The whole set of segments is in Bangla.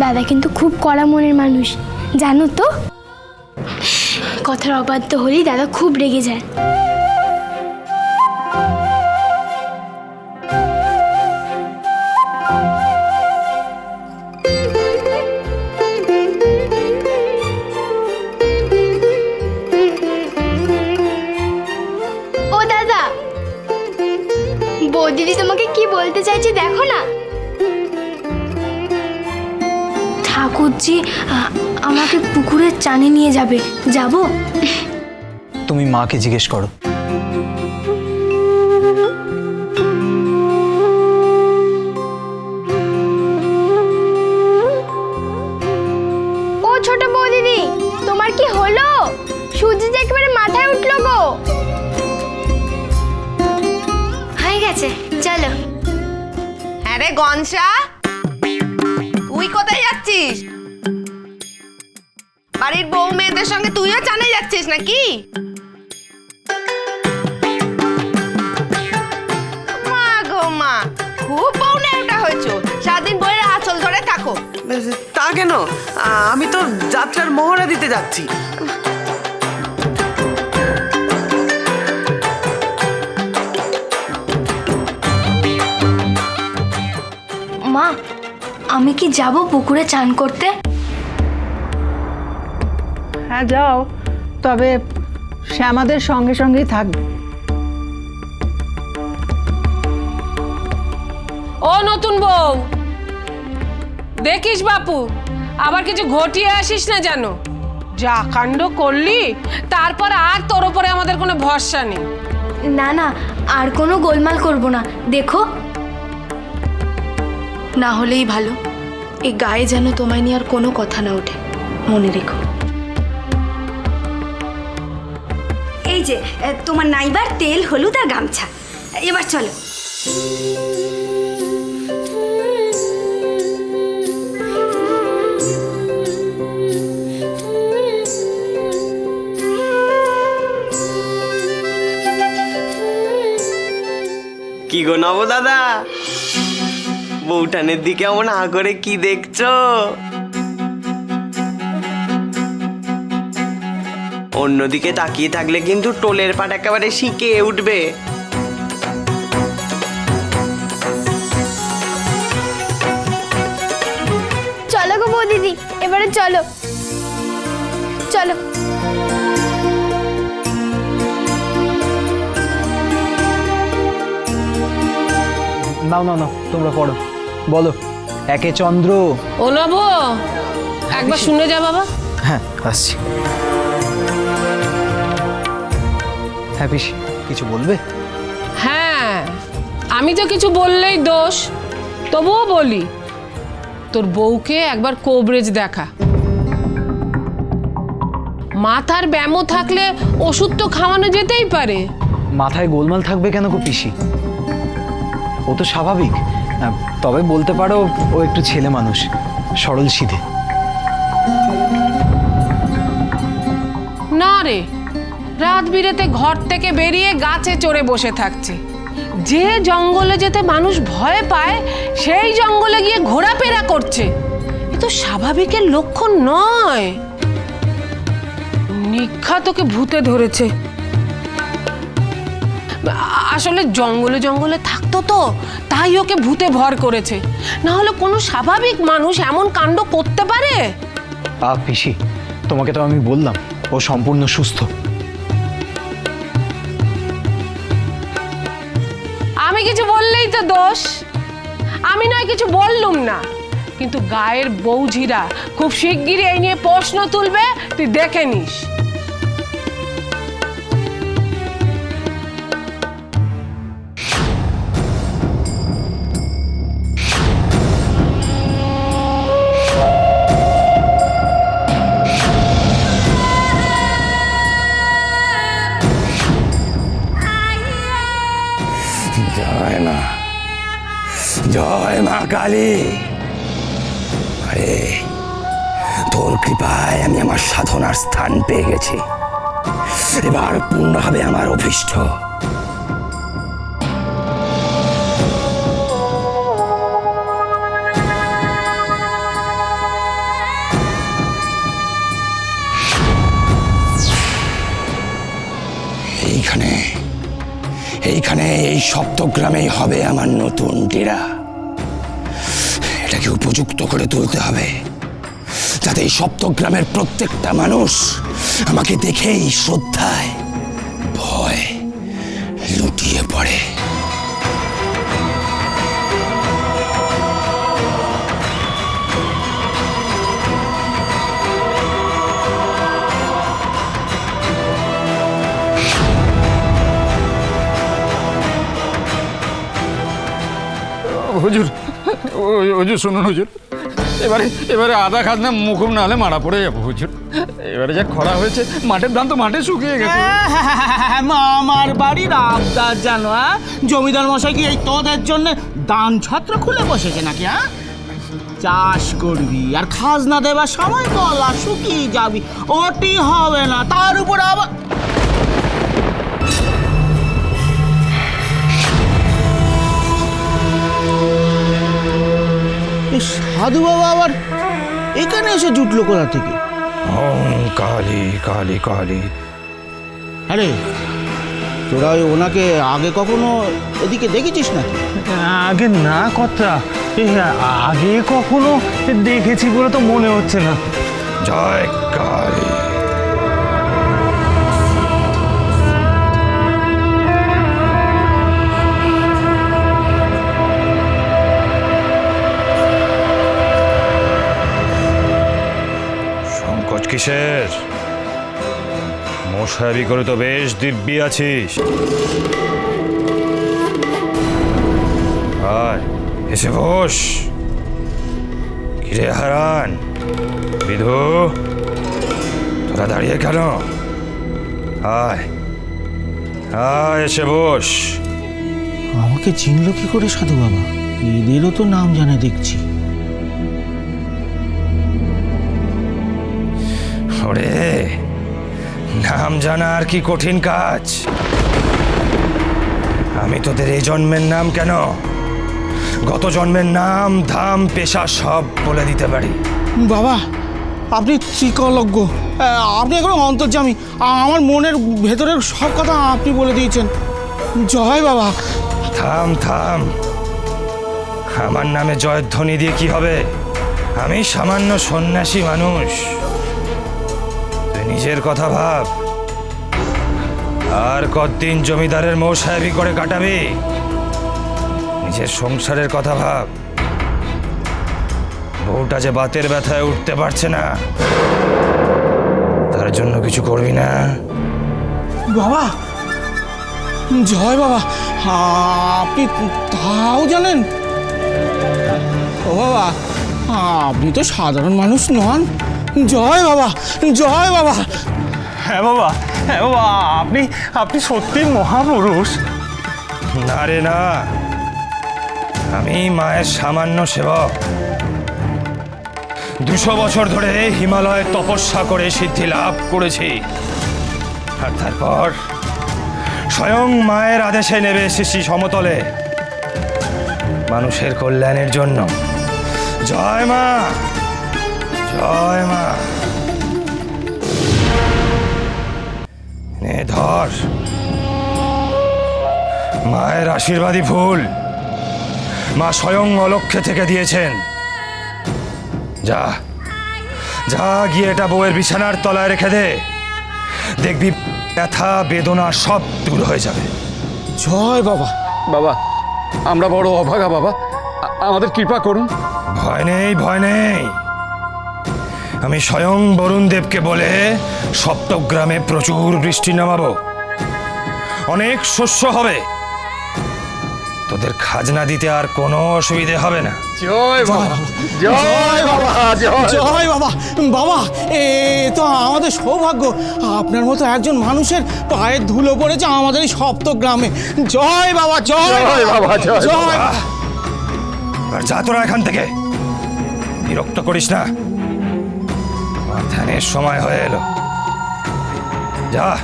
দাদা কিন্তু খুব কড়া মনের মানুষ, জানো তো? কথার অবাধ্য হলেই দাদা খুব রেগে যায়। ও দাদা, বৌদিদি তোমাকে কি বলতে চাইছে দেখো না। আ- আমাকে পুকুরের চানে নিয়ে যাবে। যাব? তুমি মাকে জিজ্ঞেস করো। বাড়ির বউ মেয়েদের সঙ্গে তুইও চানে যাচ্ছিস নাকি? মা গো মা খুব বউ নেওটা হয়েছো। সারাদিন বইয়ের আঁচল ধরে থাকো। তা কেন? আমি তো যাত্রার মহড়া দিতে যাচ্ছি। মা আমি কি যাব পুকুরে চান করতে? যাও তবে সে আমাদের সঙ্গে সঙ্গেই থাকবে। ও নতুন বউ দেখিস বাপু আবার কিছু ঘটিয়ে আসিস না জানো যা কাণ্ড করলি তারপর আর তোর উপরে আমাদের কোনো ভরসা নেই। না না আর কোনো গোলমাল করব না দেখো। না হলেই ভালো এই গায়ে যেন তোমায় নিয়ে আর কোনো কথা না ওঠে মনে রেখো। এই যে তোমার নাইবার তেল হলুদ আর গামছা। এবার চলো। কি গো নব দাদা বউটানের দিকে এমন আ করে কি দেখছ? অন্যদিকে তাকিয়ে থাকলে কিন্তু টোলের পাট একেবারে শিকে উঠবে। চলো গো বৌদিদি এবারে চলো। চলো। নাও নাও নাও তোমরা পড়ো। বলো একে চন্দ্র। ও নব একবার শুনে যা বাবা। হ্যাঁ আসছি। হ্যাঁ পিসি কিছু বলবে? হ্যাঁ আমি তো কিছু বললেই দোষ তবুও বলি তোর বউকে একবার কোবরেজ দেখা। মাথার ব্যামো থাকলে ওষুধ তো খাওয়ানো যেতেই পারে। মাথায় গোলমাল থাকবে কেন গো পিসি? ও তো স্বাভাবিক। তবে বলতে পারো ও একটু ছেলে মানুষ সরল সিধে। না রে রাত বিরেতে ঘর থেকে বেরিয়ে গাছে চড়ে বসে থাকছে। যে জঙ্গলে যেতে মানুষ ভয় পায়, সেই জঙ্গলে গিয়ে ঘোরাফেরা করছে। এ তো স্বাভাবিকের লক্ষণ নয়। নিক্ষা তোকে ভূতে ধরেছে। আসলে জঙ্গলে জঙ্গলে থাকতো তো, তাই ওকে ভূতে ভর করেছে। না হলে কোনো স্বাভাবিক মানুষ এমন কাণ্ড করতে পারে? আ পিসি, তোমাকে তো আমি বললাম, ও সম্পূর্ণ সুস্থ। কিছু বললেই তো দোষ। আমি নয়, কিছু বললুম না। কিন্তু গায়ের বৌঝিরা খুব শিগগিরই এই নিয়ে প্রশ্ন তুলবে, তুই দেখে নিস। কালী আরে, তোর কৃপায় আমি আমার সাধনার স্থান পেয়ে গেছি। এবার পূর্ণ হবে আমার অভিষ্ট। এইখানে এইখানে এই সপ্তগ্রামেই হবে আমার নতুন ডেরা। এটাকে উপযুক্ত করে তুলতে হবে। যাতে এই সপ্তগ্রামের প্রত্যেকটা মানুষ আমাকে দেখেই শ্রদ্ধায়, ভয় লুটিয়ে পড়ে। হুজুর হুজুর শুনুন হুজুর, এবারে এবারে আধা খাজনা মুখুম না হলে মারা পড়ে যাব হুজুর। এবারে যা খরা হয়েছে, মাঠের ধান তো মাঠে শুকিয়ে গেছে। আমার বাড়ির আবদার জানো হ্যাঁ? জমিদার মশাই কি এই তোদের জন্য দান ছত্র খুলে বসেছে নাকি হ্যাঁ? চাষ করবি আর খাজনা দেবার সময় গলা শুকিয়ে যাবি। ওটি হবে না, তার উপর আবার সাধু বাবা আবার এখানে এসে জুটলো কোথা থেকে? কালি কালি কালি। কালী আরে তোরা ওই ওনাকে আগে কখনো এদিকে দেখেছিস নাকি? আগে না কথা এই আগে কখনো দেখেছি বলে তো মনে হচ্ছে না। জয় কালী কিসের মশাবি করে তো বেশ দিব্যি আছিস। এসে বস। কিরে হারান। বিধু, তোরা দাঁড়িয়ে কেন? আয়, এসে বস। আমাকে চিনল কি করে সাধু বাবা? এদেরও তো নাম জানে দেখছি। ওরে নাম জানা আর কি কঠিন কাজ? আমি তোদের এই জন্মের নাম কেন? গত জন্মের নাম ধাম পেশা সব বলে দিতে পারি। বাবা আপনি ত্রিকলজ্ঞ। আপনি এখন অন্তর্জামী আমার মনের ভেতরের সব কথা আপনি বলে দিয়েছেন। জয় বাবা। থাম থাম। আমার নামে জয়ধ্বনি দিয়ে কি হবে? আমি সামান্য সন্ন্যাসী মানুষ। নিজের কথা ভাব। আর কতদিন জমিদারের মৌ সাহেবি করে কাটাবি? নিজের সংসারের কথা ভাব। বউটা যে বাতের ব্যথায় উঠতে পারছে না, তার জন্য কিছু করবি না? বাবা, জয় বাবা। আপনি তাও জানেন? ও বাবা আপনি তো সাধারণ মানুষ নন। জয় বাবা জয় বাবা। হ্যাঁ বাবা হ্যাঁ বাবা, আপনি আপনি সত্যি মহাপুরুষ। না রে না, আমি মায়ের সামান্য সেবক। দুশো বছর ধরে হিমালয়ে তপস্যা করে সিদ্ধি লাভ করেছি। আর তারপর স্বয়ং মায়ের আদেশে নেবে এসেছি সমতলে। মানুষের কল্যাণের জন্য। জয় মা! জয় মা। নে ধর। মায়ের আশীর্বাদী ফুল মা স্বয়ং অলক্ষ্যে থেকে দিয়েছেন। যা যা গিয়ে এটা বউয়ের বিছানার তলায় রেখে দে। দেখবি ব্যথা বেদনা সব দূর হয়ে যাবে। জয় বাবা। বাবা আমরা বড় অভাগা বাবা। আমাদের কৃপা করুন। ভয় নেই ভয় নেই। আমি স্বয়ং বরুণ দেবকে বলে সপ্তগ্রামে প্রচুর বৃষ্টি নামাবো। অনেক শস্য হবে। তোদের খাজনা দিতে আর কোনো অসুবিধে হবে না। জয় বাবা। জয় বাবা জয়। জয় বাবা। বাবা এ তো আমাদের সৌভাগ্য। আপনার মতো একজন মানুষের পায়ের ধুলো পড়েছে আমাদের এই সপ্তগ্রামে। জয় বাবা জয় জয় বাবা, জয় জয় আর যা তোরা এখান থেকে। বিরক্ত করিস না। ধ্যানের সময় হয়ে এলো। যা।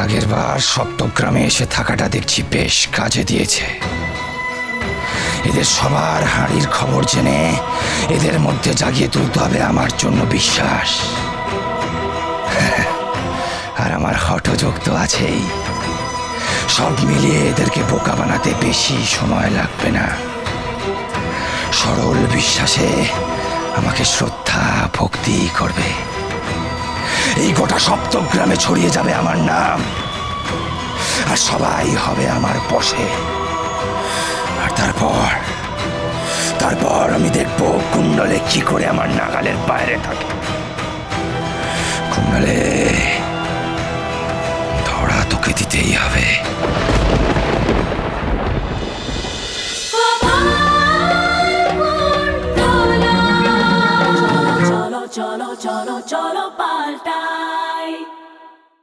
আগের বার সপ্তগ্রামে এসে থাকাটা দেখছি বেশ কাজে দিয়েছে। এদের সবার হাঁড়ির খবর জেনে এদের মধ্যে জাগিয়ে তুলতে হবে আমার জন্য বিশ্বাস। আর আমার হঠযোগ তো আছেই। সব মিলিয়ে এদেরকে বোকা বানাতে বেশি সময় লাগবে না। সরল বিশ্বাসে আমাকে শ্রদ্ধা, ভক্তি করবে। এই গোটা সপ্তগ্রামে ছড়িয়ে যাবে আমার নাম। আর সবাই হবে আমার বসে। তারপর তারপর আমি দেখব কুণ্ডলে কি করে আমার নাগালের বাইরে থাকে কুণ্ডলে ধরা তোকে দিতেই হবে cholo, cholo, cholo, paltai.